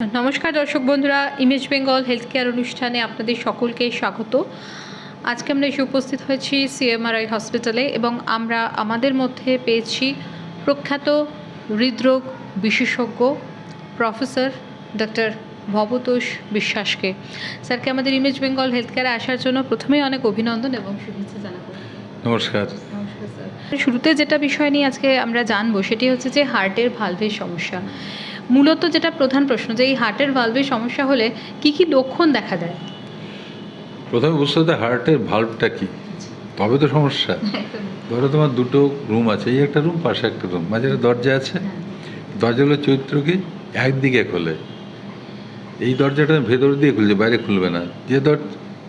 নমস্কার দর্শক বন্ধুরা ইমেজ বেঙ্গল হেলথ কেয়ার অনুষ্ঠানে আপনাদের সকলকে স্বাগত। আজকে আমরা এসে উপস্থিত হয়েছি সিএমআরআই হসপিটালে এবং আমরা আমাদের মধ্যে পেয়েছি প্রখ্যাত হৃদরোগ বিশেষজ্ঞ প্রফেসর ডক্টর ভবতোষ বিশ্বাসকে। স্যারকে আমাদের ইমেজ বেঙ্গল হেলথ কেয়ারে আসার জন্য প্রথমেই অনেক অভিনন্দন এবং শুভেচ্ছা জানাব। নমস্কার। নমস্কার স্যার। শুরুতে যেটা বিষয় নিয়ে আজকে আমরা জানব সেটি হচ্ছে যে হার্টের ভালভের সমস্যা। মূলত যেটা প্রধান প্রশ্ন যে এই হার্টের ভালভের সমস্যা হলে কি কি লক্ষণ দেখা দেয়? প্রথমে বুঝতে হবে হার্টের ভাল্বটা কি। তবে তো সমস্যা। ধরো তোমার দুটো রুম আছে এই একটা রুম পাশে একটা রুম মাঝে দরজা আছে। দরজাগুলো চরিত্র কি? একদিকে খোলে। এই দরজাটা ভেতর দিয়ে খুলছে বাইরে খুলবে না। যে দর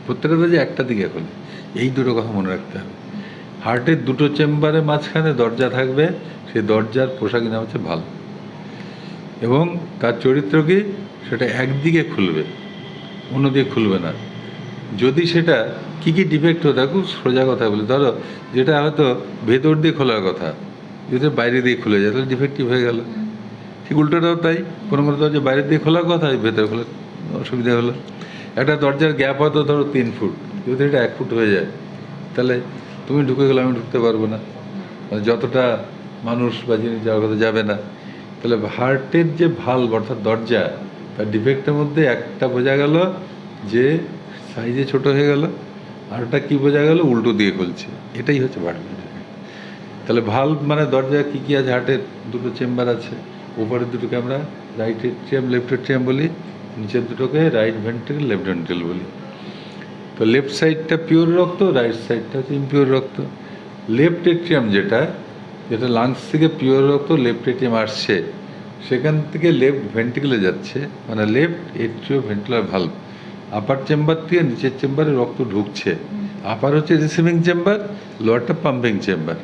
প্রত্যেকটা দরজা একটা দিকে খোলে। এই দুটো কথা মনে রাখতে হবে। হার্টের দুটো চেম্বারের মাঝখানে দরজা থাকবে সেই দরজার পোশাক নাম হচ্ছে ভালো এবং তার চরিত্র কি? সেটা একদিকে খুলবে অন্যদিকে খুলবে না। যদি সেটা কি কি ডিফেক্ট হতো খুব সোজা কথা বলি। ধরো যেটা হয়তো ভেতর দিয়ে খোলার কথা যদি বাইরে দিয়ে খুলে যায় তাহলে ডিফেক্টিভ হয়ে গেল? ঠিক উল্টোটাও তাই। কোনো কোনো দরজা বাইরে দিয়ে খোলার কথা ভেতরে খোলা অসুবিধা হলো। একটা দরজার গ্যাপ হয়তো ধরো তিন ফুট। যদি এটা এক ফুট হয়ে যায় তাহলে তুমি ঢুকে গেলে আমি ঢুকতে পারব না। মানে যতটা মানুষ বা জিনিস যাওয়ার কথা যাবে না। তাহলে হার্টের যে ভালো অর্থাৎ দরজা, তার ডিফেক্টের মধ্যে একটা বোঝা গেল যে সাইজে ছোট হয়ে গেল, আর ওটা কী বোঝা গেল? উল্টো দিয়ে খুলছে। এটাই হচ্ছে ভার্ট তাহলে ভালো মানে দরজা কী কী আছে? হার্টের দুটো চেম্বার আছে। উপরের দুটোকে আমরা রাইট এট্রিয়াম লেফট এট্রিয়াম বলি, নিচের দুটোকে রাইট ভেন্ট্রিকেল লেফট ভেন্ট্রিকেল বলি। তো লেফট সাইডটা পিওর রক্ত রাইট সাইডটা হচ্ছে ইমপিওর রক্ত। লেফট এট্রিয়াম যেটা যেটা লাংস থেকে পিওর রক্ত লেফট এটিএম আসছে সেখান থেকে লেফট ভেন্ট্রিকেলে যাচ্ছে মানে left atrio ventricular valve upper chamber থেকে নিচের চেম্বারে রক্ত ঢুকছে। আপার হচ্ছে রিসিভিং চেম্বার লোয়ারটা পাম্পিং চেম্বার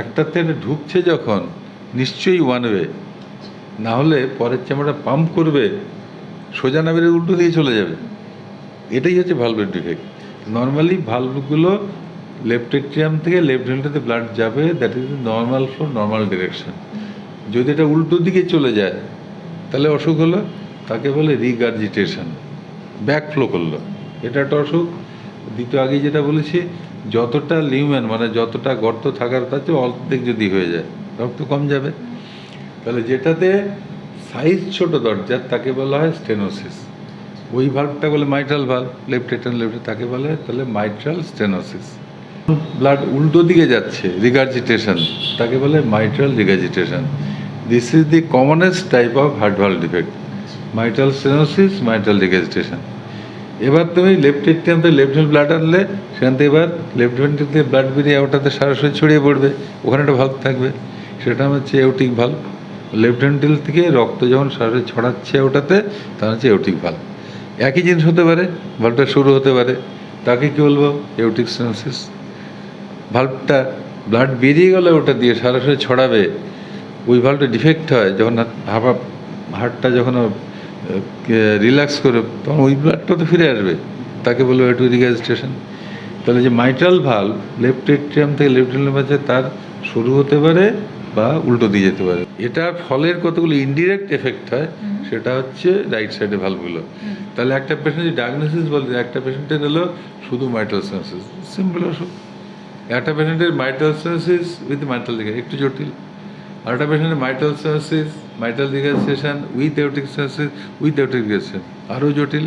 একটাতে এটা ঢুকছে যখন নিশ্চয়ই ওয়ান ওয়ে না হলে পরের চেম্বারটা পাম্প করবে সোজা না বেরিয়ে উল্টো দিয়ে চলে যাবে। এটাই হচ্ছে ভালভের ডিফেক্ট নর্মালি ভালভগুলো লেফট এট্রিয়াম থেকে লেফট ভেন্ট্রিতে ব্লাড যাবে that is normal flow normal direction যদি এটা উল্টো দিকে চলে যায়, তাহলে অসুখ হলো, তাকে বলে রিগার্জিটেশন ব্যাক ফ্লো করল। এটা একটা অসুখ। দ্বিতীয় আগে যেটা বলেছি, যতটা লিউম্যান মানে যতটা গর্ত থাকার, তার অর্ধেক যদি হয়ে যায়, রক্ত কম যাবে। তাহলে যেটাতে সাইজ ছোট দরজার, তাকে বলা হয় স্টেনোসিস ওই ভাল্বটা বলে মাইট্রাল ভাল্ব লেফট এটান লেফট তাকে বলে তাহলে মাইট্রাল স্টেনোসিস ব্লাড উল্টো দিকে যাচ্ছে রিগার্জিটেশন তাকে বলে mitral regurgitation this is the commonest type of heart valve defect mitral stenosis mitral regurgitation এবার তুমি লেফট এটিএম থেকে লেফট হ্যান্ড ব্লাড আনলে, সেখান থেকে এবার লেফট হ্যান্ড থেকে ব্লাড বেরিয়ে ওটাতে সরাসরি ছড়িয়ে পড়বে, ওখানে একটা ভাল্ব থাকবে, সেটা হচ্ছে এউটিক ভাল্ব লেফট হ্যান্ডেল থেকে রক্ত যখন সরাসরি ছড়াচ্ছে ওটাতে, তার হচ্ছে এউটিক ভাল্ব একই জিনিস হতে পারে ভাল্বটা শুরু হতে পারে, তাকে কি বলব? এওটিক স্টেনোসিস ভাল্বটা ব্লাড বেরিয়ে গেলে ওটা দিয়ে সরাসরি ছড়াবে ওই ভাল্বটা ডিফেক্ট হয় যখন হাফা হার্টটা যখন রিল্যাক্স করে তখন ওই ব্লাডটা তো ফিরে আসবে। তাকে বলব একটু রিগাস্টেশন তাহলে যে মাইট্রাল ভাল্ব লেফট এট্রিয়াম থেকে লেফট এট্রিয়াম আছে তার শুরু হতে পারে বা উল্টো দিয়ে যেতে পারে। এটার ফলের কতগুলো ইনডিরেক্ট এফেক্ট হয় সেটা হচ্ছে রাইট সাইডে ভালভগুলো তাহলে একটা পেশেন্ট যে ডায়াগনোসিস বলতে একটা পেশেন্টের হলো শুধু মাইট্রাল সেন্সিস সিম্পল অসুখ একটা পেশেন্টের সেন্সিস উইথ মাইটাল দিকে একটু জটিল। আর একটা পেশেন্টের mitral stenosis mitral regurgitation with aortic stenosis with aortic regurgitation আরও জটিল।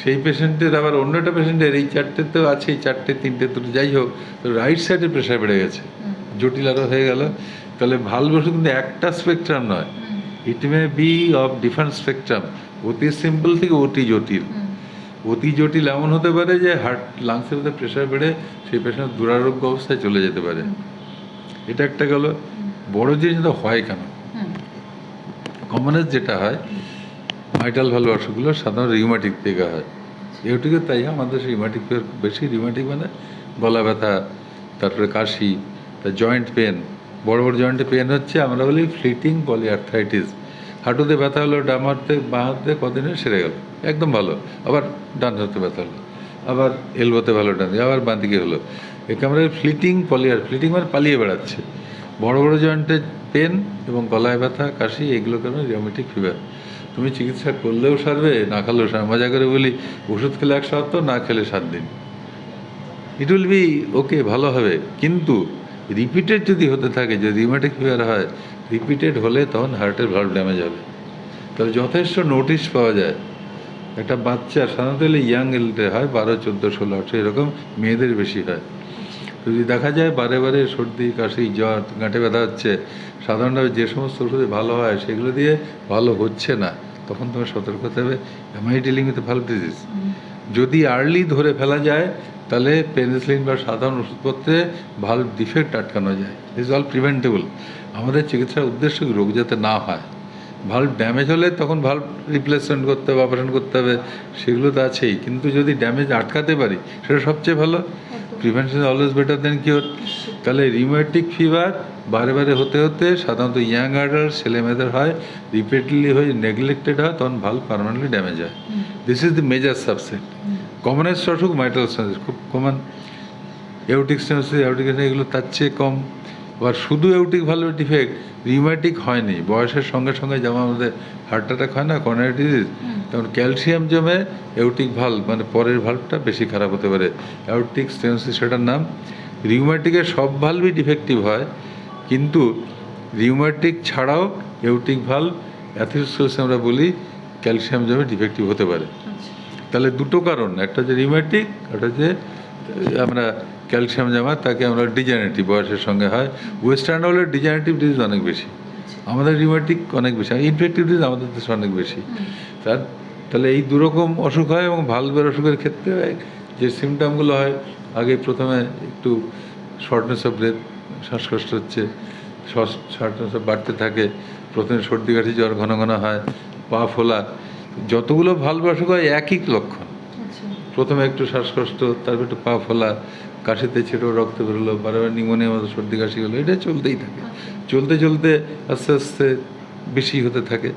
সেই পেশেন্টের আবার অন্য একটা পেশেন্টের এই চারটে তো আছে এই চারটে তিনটে দুটো যাই হোক তো রাইট সাইডে প্রেশার বেড়ে গেছে। জটিল আরও হয়ে গেল। তাহলে ভালো বসে কিন্তু একটা স্পেকট্রাম নয়। It may be of different spectrum অতি সিম্পল থেকে অতি জটিল। অতি জটিল এমন হতে পারে যে হার্ট লাংসের মধ্যে প্রেশার বেড়ে সেই পেশেন্ট দুরারোগ্য অবস্থায় চলে যেতে পারে। এটা একটা গেল। বড় জিনিস তো হয় কেন? কমনেস যেটা হয় মাইটাল ভালো অসুখগুলো সাধারণত রিউমাটিক থেকে হয়। এগুটিকে তাই আমাদের রিউমাটিক বেশি রিউমাটিক মানে গলা ব্যথা তারপরে কাশি তা জয়েন্ট পেন বড় বড় জয়েন্টে পেন হচ্ছে আমরা বলি ফ্লিটিং পলিআর্থাইটিস হাঁটুতে ব্যথা হলো ডান হাতে বাঁ হাতে কদিনে সেরে গেল। একদম ভালো। আবার ডান হাতে ব্যথা হলো, আবার এলবোতে ভালো ডান আবার বাঁ দিকে হলো একে আমরা ফ্লিটিং পলিয়ার ফ্লিটিং মানে পালিয়ে বেড়াচ্ছে। বড় বড় জয়েন্টে পেন এবং গলায় ব্যথা, কাশি এগুলোকে আমরা রিওমেটিক ফিভার তুমি চিকিৎসা করলেও সারবে, না খেলেও সারবে। মজা করে বলি, ওষুধ খেলে এক সপ্তাহ, না খেলে সাত দিন। ইট উইল বি ওকে ভালো হবে। কিন্তু রিপিটেড যদি হতে থাকে, যদি রিমেটিক ফিভার হয় রিপিটেড হলে তখন হার্টের ভাল্ব ড্যামেজ হবে। তাহলে যথেষ্ট নোটিশ পাওয়া যায়। একটা বাচ্চা সাধারণত হলে ইয়াং এলডে হয় বারো চোদ্দ ষোলো আঠেরো এরকম মেয়েদের বেশি হয়। যদি দেখা যায় বারে বারে সর্দি কাশি জ্বর গাঁটে ব্যথা হচ্ছে সাধারণভাবে যে সমস্ত ওষুধে ভালো হয় সেগুলো দিয়ে ভালো হচ্ছে না তখন তোমার সতর্ক হতে হবে। Am I dealing with valve disease যদি আর্লি ধরে ফেলা যায় তাহলে পেনিসিলিন বা সাধারণ ওষুধপত্রে ভালো ডিফেক্ট আটকানো যায়। ইজ অল প্রিভেন্টেবল আমাদের চিকিৎসার উদ্দেশ্য রোগ যাতে না হয়। ভাল্ব ড্যামেজ হলে তখন ভাল্ব রিপ্লেসমেন্ট করতে হবে অপারেশন করতে হবে সেগুলো তো আছেই। কিন্তু যদি ড্যামেজ আটকাতে পারি সেটা সবচেয়ে ভালো। Prevention always better than cure তাহলে রিমেটিক ফিভার বারে বারে হতে হতে সাধারণত ইয়াং আর্ডার ছেলে মেয়েদের হয় রিপিটলি হয়ে নেগলেক্টেড হয় তখন ভালো পারমানেন্টলি ড্যামেজ হয়। This is the major subset commonest অসুখ মাইটাল খুব কমন এউটিক স্টেনোসিস এউটিক এগুলো তার চেয়ে কম। আবার শুধু এউটিক ভালো ডিফেক্ট রিউম্যাটিক হয়নি। বয়সের সঙ্গে সঙ্গে যেমন আমাদের হার্ট অ্যাটাক হয় না করোনারি ডিজিজ তেমন ক্যালসিয়াম জমে এউটিক ভাল্ব মানে পরের ভাল্বটা বেশি খারাপ হতে পারে। এউটিক স্টেনোসিস সেটার নাম। রিউম্যাটিকের সব ভাল্বই ডিফেক্টিভ হয় কিন্তু রিউম্যাটিক ছাড়াও এউটিক ভাল্ব অ্যাথিরোস্কোস আমরা বলি ক্যালসিয়াম জমে ডিফেক্টিভ হতে পারে। আচ্ছা। তাহলে দুটো কারণ একটা হচ্ছে রিমেটিক একটা হচ্ছে আমরা ক্যালসিয়াম জমা তাকে আমরা ডিজেনারেটিভ বয়সের সঙ্গে হয়। ওয়েস্টার্ন হলে ডিজেনারেটিভ ডিজিজ অনেক বেশি। আমাদের রিমেটিক অনেক বেশি ইনফেক্টিভ ডিজিজ আমাদের দেশে অনেক বেশি। তার তাহলে এই দুরকম অসুখ হয় এবং ভালভের অসুখের ক্ষেত্রে যে সিমটমগুলো হয় আগে প্রথমে একটু শর্টনেস অফ ব্রেথ শ্বাসকষ্ট হচ্ছে শর্টনেস অফ বাড়তে থাকে প্রথমে সর্দি কাশি জ্বর ঘন ঘন হয় পা ফোলা যতগুলো ভালভ অসুখ হয় একই লক্ষণ। প্রথমে একটু শ্বাসকষ্ট, তারপর একটু পা ফোলা, কাশিতে ছেটো রক্ত বেরোলো, বারবার নিমোনিয়ার মতো সর্দি কাশি হলো, এটা চলতেই থাকে। চলতে চলতে আস্তে আস্তে বেশি হতে থাকে,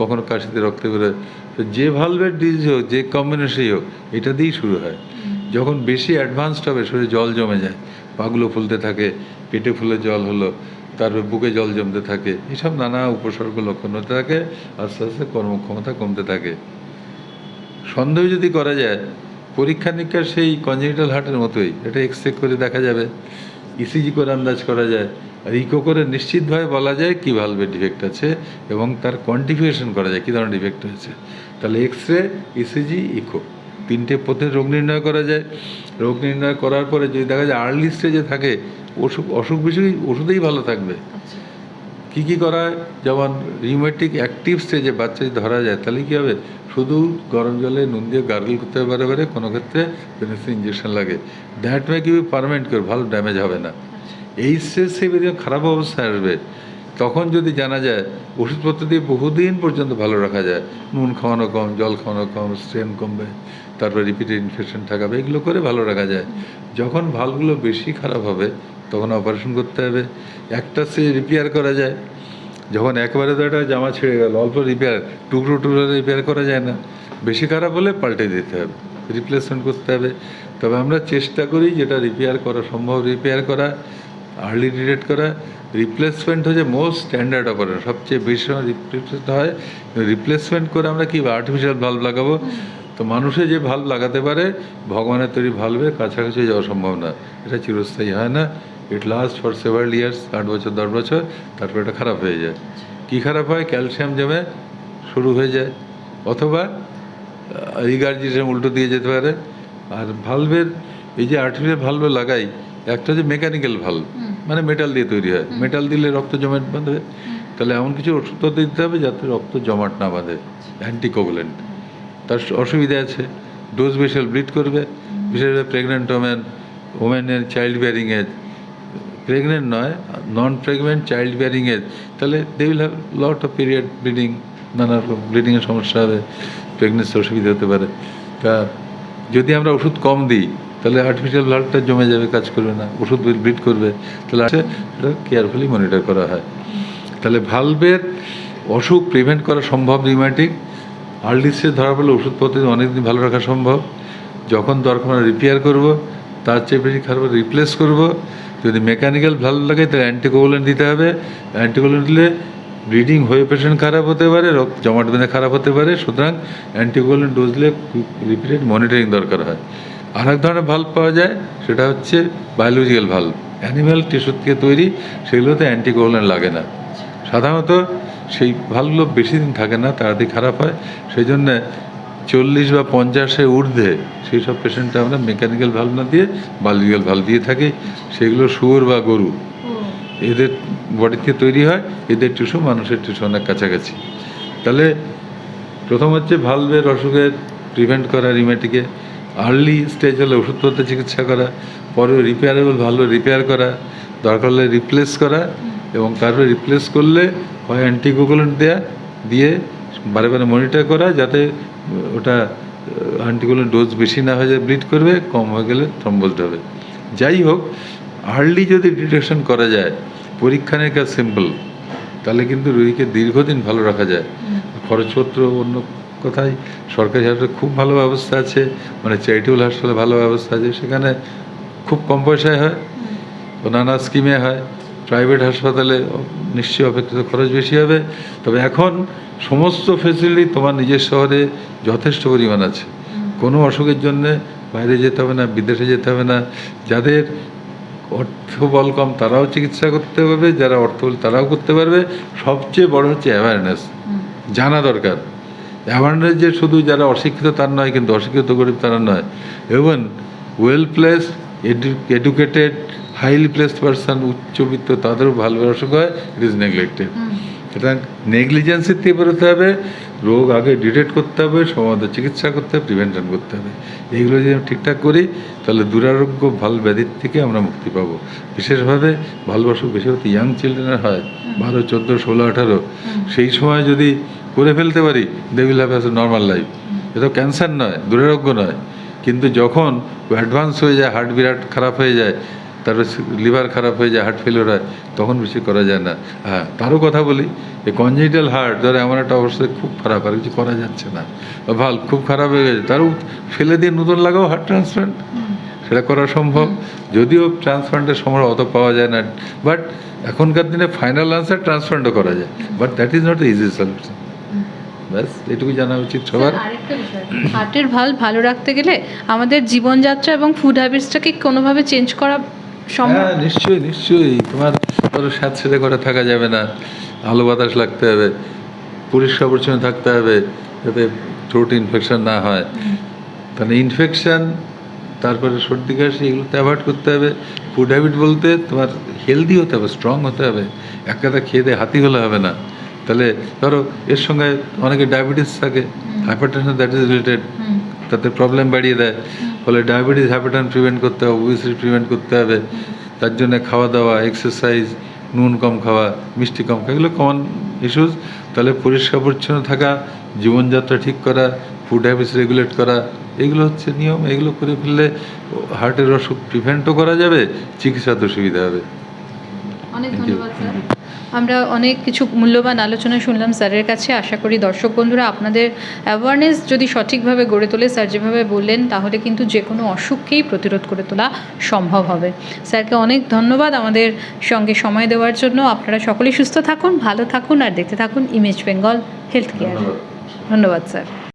কখনো কাশিতে রক্ত বেরোয়। তো যে ভালভের ডিজ হোক, যে কম্বিনেশনই হোক, এটা দিয়েই শুরু হয়। যখন বেশি অ্যাডভান্সড হবে, শরীরে জল জমে যায়, পাগুলো ফুলতে থাকে, পেটে ফুলে জল হলো, তারপর বুকে জল জমতে থাকে, এসব নানা উপসর্গ লক্ষণ হতে থাকে, আস্তে আস্তে কর্মক্ষমতা কমতে থাকে। সন্দেহ যদি করা যায় পরীক্ষা নিরীক্ষা সেই কনজেনিটাল হার্টের মতোই। এটা এক্স রে করে দেখা যাবে ইসিজি করে আন্দাজ করা যায়, আর ইকো করে নিশ্চিতভাবে বলা যায় কী ভালভের ডিফেক্ট আছে এবং তার কোয়ান্টিফিকেশন করা যায়, কী ধরনের ডিফেক্ট হয়েছে। তাহলে এক্স রে ইসিজি ইকো তিনটে পথে রোগ নির্ণয় করা যায়। রোগ নির্ণয় করার পরে যদি দেখা যায় আর্লি স্টেজে থাকে, অসুখ অসুখ বেশি ওষুধেই ভালো থাকবে। আচ্ছা। কী কী করা হয়? যেমন রিউমেটিক অ্যাক্টিভ স্টেজে বাচ্চা যদি ধরা যায় তাহলে কী হবে? শুধু গরম জলে নুন দিয়ে গার্গল করতে হবে বারে বারে কোনো ক্ষেত্রে পেনিসিন ইঞ্জেকশন লাগে। দ্যাট মে কি পারমানেন্ট করে ভালো ড্যামেজ হবে না। এই স্টেজ খারাপ অবস্থায় আসবে। তখন যদি জানা যায়, ওষুধপত্র দিয়ে বহুদিন পর্যন্ত ভালো রাখা যায়, নুন খাওয়ানো কম, জল খাওয়ানো কম, স্ট্রেন কমবে, তারপর রিপিটেড ইনফেকশন থাকাবে এগুলো করে ভালো রাখা যায়। যখন ভালগুলো বেশি খারাপ হবে, তখন অপারেশন করতে হবে। একটা সে রিপেয়ার করা যায়। যখন একবারে তো একটা জামা ছেড়ে গেল, অল্প রিপেয়ার টুকরো টুকরো রিপেয়ার করা যায় না। বেশি খারাপ হলে পাল্টে দিতে হবে রিপ্লেসমেন্ট করতে হবে। তবে আমরা চেষ্টা করি যেটা রিপেয়ার করা সম্ভব রিপেয়ার করা আর্লি ডিটেক্ট করা রিপ্লেসমেন্ট হচ্ছে মোস্ট স্ট্যান্ডার্ড অপারেশন সবচেয়ে বেশি সময় রিপ্লেসমেন্ট হয় রিপ্লেসমেন্ট করে আমরা কি আর্টিফিশিয়াল ভাল্ব লাগাবো? তো মানুষে যে ভাল্ব লাগাতে পারে, ভগবানের তৈরি ভাল্বের কাছাকাছি যাওয়া সম্ভব না। এটা চিরস্থায়ী হয় না। It last for several years আট বছর, দশ বছর, তারপর এটা খারাপ হয়ে যায়। কী খারাপ হয়? ক্যালসিয়াম জমে শুরু হয়ে যায়। অথবা রিগার্জিশন উল্টো দিয়ে যেতে পারে। আর ভালভের এই যে আর্টিফিশিয়াল ভালভ লাগাই, একটা হচ্ছে মেকানিক্যাল ভালভ মানে মেটাল দিয়ে তৈরি হয়। মেটাল দিলে রক্ত জমাট বাঁধবে তাহলে এমন কিছু ওষুধ দিতে হবে যাতে রক্ত জমাট না বাঁধে। অ্যান্টিকোগুলেন্ট তার অসুবিধা আছে। ডোজ বেশাল ব্লিড করবে। বিশেষ করে প্রেগনেন্ট ওমেন ওমেনের চাইল্ড বিয়ারিং এজ প্রেগনেন্ট নয় non pregnant child bearing age তাহলে they will have lot of period bleeding নানা রকম ব্লিডিংয়ের সমস্যা হবে। প্রেগনেন্সি অসুবিধা হতে পারে। তা যদি আমরা ওষুধ কম দিই তাহলে আর্টিফিশিয়াল ব্লাডটা জমে যাবে, কাজ করবে না, ওষুধ ব্লিড করবে। তাহলে সেটা কেয়ারফুলি মনিটর করা হয়। তাহলে ভালভের অসুখ প্রিভেন্ট করা সম্ভব রিমাটিক আর্লি স্টেজ ধরা পড়লে ওষুধপত্র অনেকদিন ভালো রাখা সম্ভব। যখন দরকার রিপেয়ার করব, তার চেয়ে বেশি খারাপ রিপ্লেস করব। যদি মেকানিক্যাল ভালো লাগে, তাহলে অ্যান্টিকোগুলেন্ট দিতে হবে। অ্যান্টিকোগুলেন্ট দিলে ব্লিডিং হয়ে পেশেন্ট খারাপ হতে পারে, রক্ত জমাট বেঁধে খারাপ হতে পারে। সুতরাং অ্যান্টিকোগুলেন্ট ডোজলে রিপিটেড মনিটরিং দরকার হয়। আর এক ধরনের ভাল্ব পাওয়া যায় সেটা হচ্ছে বায়োলজিক্যাল ভাল্ব অ্যানিম্যাল টিস্যু থেকে তৈরি সেগুলোতে অ্যান্টিকোগুলেন্ট লাগে না। সাধারণত সেই ভালগুলো বেশি দিন থাকে না তাড়াতাড়ি খারাপ হয়। সেই জন্যে চল্লিশ বা পঞ্চাশে ঊর্ধ্বে সেই সব পেশেন্টটা আমরা মেকানিক্যাল ভাল্ব না দিয়ে বায়োলজিক্যাল ভাল্ব দিয়ে থাকি। সেগুলো শুয়োর বা গরু। এদের বডি থেকে তৈরি হয় এদের টিস্যু মানুষের টিস্যু অনেক কাছাকাছি। তাহলে প্রথম হচ্ছে ভালভের অসুখের প্রিভেন্ট করা রিমেটিকে আর্লি স্টেজ হলে ওষুধপত্র চিকিৎসা করা, পরে রিপেয়ারেবল ভালো রিপেয়ার করা, দরকার হলে রিপ্লেস করা এবং তারপরে রিপ্লেস করলে হয় অ্যান্টিকোগুলেন্ট দেয়া, দিয়ে বারে বারে মনিটর করা যাতে ওটা অ্যান্টিকোগুলেন্ট ডোজ বেশি না হয়ে যায় ব্লিড করবে, কম হয়ে গেলে থ্রম্বোজড হবে যাই হোক আর্লি যদি ডিটেকশন করা যায় পরীক্ষা নিরীক্ষা সিম্পল তাহলে কিন্তু রোগীকে দীর্ঘদিন ভালো রাখা যায়। খরচপত্র অন্য কথায়? সরকারি হাসপাতালে খুব ভালো ব্যবস্থা আছে মানে চ্যারিটেবল হাসপাতালে ভালো ব্যবস্থা আছে সেখানে খুব কম পয়সায় হয় নানা স্কিমে হয় প্রাইভেট হাসপাতালে নিশ্চয়ই অপেক্ষিত খরচ বেশি হবে তবে এখন সমস্ত ফেসিলিটি তোমার নিজের শহরে যথেষ্ট পরিমাণ আছে। কোনো অসুখের জন্যে বাইরে যেতে হবে না বিদেশে যেতে হবে না যাদের অর্থ বল কম তারাও চিকিৎসা করতে পারবে যারা অর্থ বল তারাও করতে পারবে সবচেয়ে বড় হচ্ছে অ্যাওয়ারনেস জানা দরকার। অ্যাওয়ারনেস যে শুধু যারা অশিক্ষিত তার নয় কিন্তু অশিক্ষিত গরিব তারা নয়। এবং well place educated highly placed person উচ্চবিত্ত তাদেরও ভালো অসুখ হয় ইট ইজ নেগলেক্টেড সুতরাং নেগলিজেন্সির থেকে বেরোতে হবে রোগ আগে ডিটেক্ট করতে হবে সময়মতো চিকিৎসা করতে হবে প্রিভেনশন করতে হবে। এইগুলো যদি আমরা ঠিকঠাক করি তাহলে দুরারোগ্য ভালো ব্যাধির থেকে আমরা মুক্তি পাবো। বিশেষভাবে ভালো অসুখ বেশি ইয়াং চিলড্রেনের হয় বারো চোদ্দ ষোলো আঠারো। সেই সময় যদি করে ফেলতে পারি they will have a normal life এটা ক্যান্সার নয়, দুরারোগ্য নয়। কিন্তু যখন অ্যাডভান্স হয়ে যায় হার্ট বিরাট খারাপ হয়ে যায় তারপর লিভার খারাপ হয়ে যায় হার্ট ফেলিওর হয়, তখন বেশি করা যায় না। হ্যাঁ তারও কথা বলি, এই কনজেনিটাল হার্ট ধরো, এমন একটা অবস্থায় খুব খারাপ, আর কিছু করা যাচ্ছে না। ভালো, খুব খারাপ হয়ে গেছে, তারও ফেলে দিয়ে নতুন লাগাও হার্ট ট্রান্সপ্লান্ট সেটা করা সম্ভব। যদিও ট্রান্সপ্লান্টের সময় অত পাওয়া যায় না বাট এখনকার দিনে ফাইনাল আনসার ট্রান্সপ্লান্টও করা যায়। But that is not easy solution ব্যাস এটুকু জানা উচিত সবার। হার্টের ভালো ভালো রাখতে গেলে আমাদের জীবনযাত্রা এবং ফুড হ্যাবিটসটাকে কোনোভাবে চেঞ্জ করা সম্ভব? হ্যাঁ নিশ্চয়ই নিশ্চয়ই। তোমার ধরো স্যাঁত সেরে করে থাকা যাবে না। আলো বাতাস লাগতে হবে। পরিষ্কার পরিচ্ছন্ন থাকতে হবে যাতে থ্রোট ইনফেকশন না হয়। তাহলে ইনফেকশন তারপরে সর্দি কাশি এগুলোতে অ্যাভয়েড করতে হবে। ফুড হ্যাবিট বলতে তোমার হেলদি হতে হবে স্ট্রং হতে হবে। এক কথা খেয়ে দিয়ে হাতি হলে হবে না। তাহলে ধরো এর সঙ্গে অনেকে ডায়াবেটিস থাকে হাইপারটেনশন দ্যাট ইজ রিলেটেড তাতে প্রবলেম বাড়িয়ে দেয়। ফলে ডায়াবেটিস হ্যাপাটান প্রিভেন্ট করতে হবে ওবিসিটি প্রিভেন্ট করতে হবে। তার জন্য খাওয়া দাওয়া এক্সারসাইজ নুন কম খাওয়া মিষ্টি কম খাওয়া এগুলো কমন ইস্যুস তাহলে পরিষ্কার পরিচ্ছন্ন থাকা জীবনযাত্রা ঠিক করা ফুড হ্যাবিটস রেগুলেট করা এগুলো হচ্ছে নিয়ম। এগুলো করে ফেললে হার্টের অসুখ প্রিভেন্টও করা যাবে চিকিৎসাতে সুবিধা হবে। অনেক. ধন্যবাদ স্যার আমরা অনেক কিছু মূল্যবান আলোচনা শুনলাম স্যারের কাছে। আশা করি দর্শক বন্ধুরা আপনাদের অ্যাওয়ারনেস যদি সঠিকভাবে গড়ে তোলে স্যার যেভাবে বললেন তাহলে কিন্তু যে কোনো অসুখকেই প্রতিরোধ করে তোলা সম্ভব হবে। স্যারকে অনেক ধন্যবাদ আমাদের সঙ্গে সময় দেওয়ার জন্য। আপনারা সকলেই সুস্থ থাকুন ভালো থাকুন আর দেখতে থাকুন ইমেজ বেঙ্গল হেলথ কেয়ার ধন্যবাদ। ধন্যবাদ স্যার।